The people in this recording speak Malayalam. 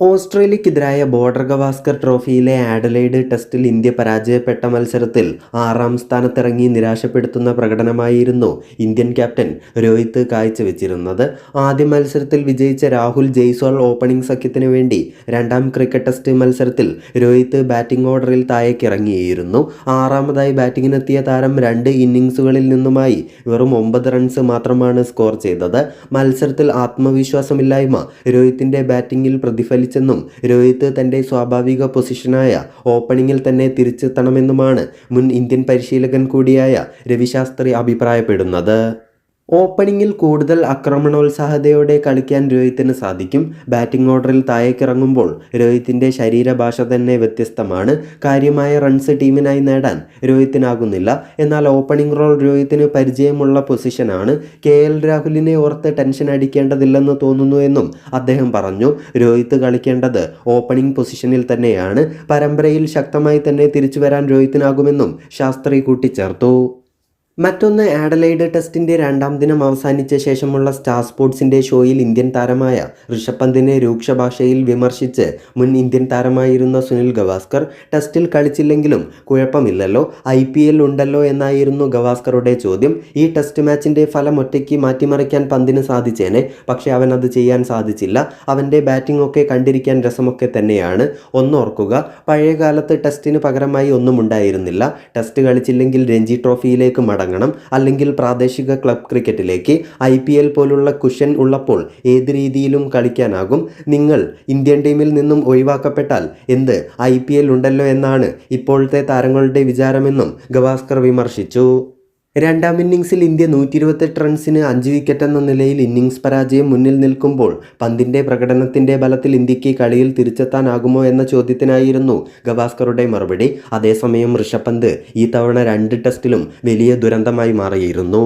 ഓസ്ട്രേലിയക്കെതിരായ ബോർഡർ ഗവാസ്കർ ട്രോഫിയിലെ ആഡലൈഡ് ടെസ്റ്റിൽ ഇന്ത്യ പരാജയപ്പെട്ട മത്സരത്തിൽ ആറാം സ്ഥാനത്തിറങ്ങി നിരാശപ്പെടുത്തുന്ന പ്രകടനമായിരുന്നു ഇന്ത്യൻ ക്യാപ്റ്റൻ രോഹിത് കാഴ്ചവെച്ചിരുന്നത്. ആദ്യ മത്സരത്തിൽ വിജയിച്ച രാഹുൽ ജയ്സ്വാൾ ഓപ്പണിംഗ് സഖ്യത്തിനു വേണ്ടി രണ്ടാം ക്രിക്കറ്റ് ടെസ്റ്റ് മത്സരത്തിൽ രോഹിത് ബാറ്റിംഗ് ഓർഡറിൽ താഴേക്കിറങ്ങിയിരുന്നു. ആറാമതായി ബാറ്റിങ്ങിനെത്തിയ താരം രണ്ട് ഇന്നിംഗ്സുകളിൽ നിന്നുമായി വെറും ഒമ്പത് റൺസ് മാത്രമാണ് സ്കോർ ചെയ്തത്. മത്സരത്തിൽ ആത്മവിശ്വാസമില്ലായ്മ രോഹിത്തിന്റെ ബാറ്റിംഗിൽ പ്രതിഫലിച്ചെന്നും രോഹിത് തന്റെ സ്വാഭാവിക പൊസിഷനായ ഓപ്പണിങ്ങിൽ തന്നെ തിരിച്ചെത്തണമെന്നുമാണ് മുൻ ഇന്ത്യൻ പരിശീലകൻ കൂടിയായ രവിശാസ്ത്രി അഭിപ്രായപ്പെടുന്നത്. ഓപ്പണിങ്ങിൽ കൂടുതൽ ആക്രമണോത്സാഹതയോടെ കളിക്കാൻ രോഹിത്തിന് സാധിക്കും. ബാറ്റിംഗ് ഓർഡറിൽ താഴേക്കിറങ്ങുമ്പോൾ രോഹിത്തിന്റെ ശരീരഭാഷ തന്നെ വ്യത്യസ്തമാണ്. കാര്യമായ റൺസ് ടീമിനായി നേടാൻ രോഹിത്തിനാകുന്നില്ല. എന്നാൽ ഓപ്പണിംഗ് റോൾ രോഹിത്തിന് പരിചയമുള്ള പൊസിഷനാണ്. കെ എൽ രാഹുലിനെ ഓർത്ത് ടെൻഷൻ അടിക്കേണ്ടതില്ലെന്ന് തോന്നുന്നു എന്നും അദ്ദേഹം പറഞ്ഞു. രോഹിത്ത് കളിക്കേണ്ടത് ഓപ്പണിംഗ് പൊസിഷനിൽ തന്നെയാണ്. പരമ്പരയിൽ ശക്തമായി തന്നെ തിരിച്ചു വരാൻ രോഹിത്തിനാകുമെന്നും ശാസ്ത്രി കൂട്ടിച്ചേർത്തു. മറ്റൊന്ന് ആഡലൈഡ് ടെസ്റ്റിന്റെ രണ്ടാം ദിനം അവസാനിച്ച ശേഷമുള്ള സ്റ്റാർ സ്പോർട്സിന്റെ ഷോയിൽ ഇന്ത്യൻ താരമായ ഋഷഭ് പന്തിനെ രൂക്ഷ ഭാഷയിൽ വിമർശിച്ച് മുൻ ഇന്ത്യൻ താരമായിരുന്ന സുനിൽ ഗവാസ്കർ ടെസ്റ്റിൽ കളിച്ചില്ലെങ്കിലും കുഴപ്പമില്ലല്ലോ. ഐ പി എൽ ഉണ്ടല്ലോ എന്നായിരുന്നു ഗവാസ്കറുടെ ചോദ്യം. ഈ ടെസ്റ്റ് മാച്ചിന്റെ ഫലം ഒറ്റയ്ക്ക് മാറ്റിമറിക്കാൻ പന്തിന് സാധിച്ചേനെ. പക്ഷേ അവൻ അത് ചെയ്യാൻ സാധിച്ചില്ല. അവന്റെ ബാറ്റിംഗ് ഒക്കെ കണ്ടിരിക്കാൻ രസമൊക്കെ തന്നെയാണ്. ഒന്നോർക്കുക പഴയ കാലത്ത് ടെസ്റ്റിന് പകരമായി ഒന്നും ഉണ്ടായിരുന്നില്ല. ടെസ്റ്റ് കളിച്ചില്ലെങ്കിൽ രഞ്ജി ട്രോഫിയിലേക്ക് മടങ്ങണം അല്ലെങ്കിൽ പ്രാദേശിക ക്ലബ് ക്രിക്കറ്റിലേക്ക് ഐ പോലുള്ള കുഷൻ ഉള്ളപ്പോൾ ഏത് രീതിയിലും കളിക്കാനാകും. നിങ്ങൾ ഇന്ത്യൻ ടീമിൽ നിന്നും ഒഴിവാക്കപ്പെട്ടാൽ എന്ത് ഐ ഉണ്ടല്ലോ എന്നാണ് ഇപ്പോഴത്തെ താരങ്ങളുടെ വിചാരമെന്നും ഗവാസ്കർ വിമർശിച്ചു. രണ്ടാം ഇന്നിങ്സിൽ ഇന്ത്യ നൂറ്റി ഇരുപത്തെട്ട് റൺസിന് അഞ്ച് വിക്കറ്റ് എന്ന നിലയിൽ ഇന്നിങ്സ് പരാജയം മുന്നിൽ നിൽക്കുമ്പോൾ പന്തിന്റെ പ്രകടനത്തിന്റെ ബലത്തിൽ ഇന്ത്യയ്ക്ക് കളിയിൽ തിരിച്ചെത്താനാകുമോ എന്ന ചോദ്യത്തിനായിരുന്നു ഗവാസ്കറുടെ മറുപടി. അതേസമയം ഋഷഭ് പന്ത് ഈ തവണ രണ്ട് ടെസ്റ്റിലും വലിയ ദുരന്തമായി മാറിയിരുന്നു.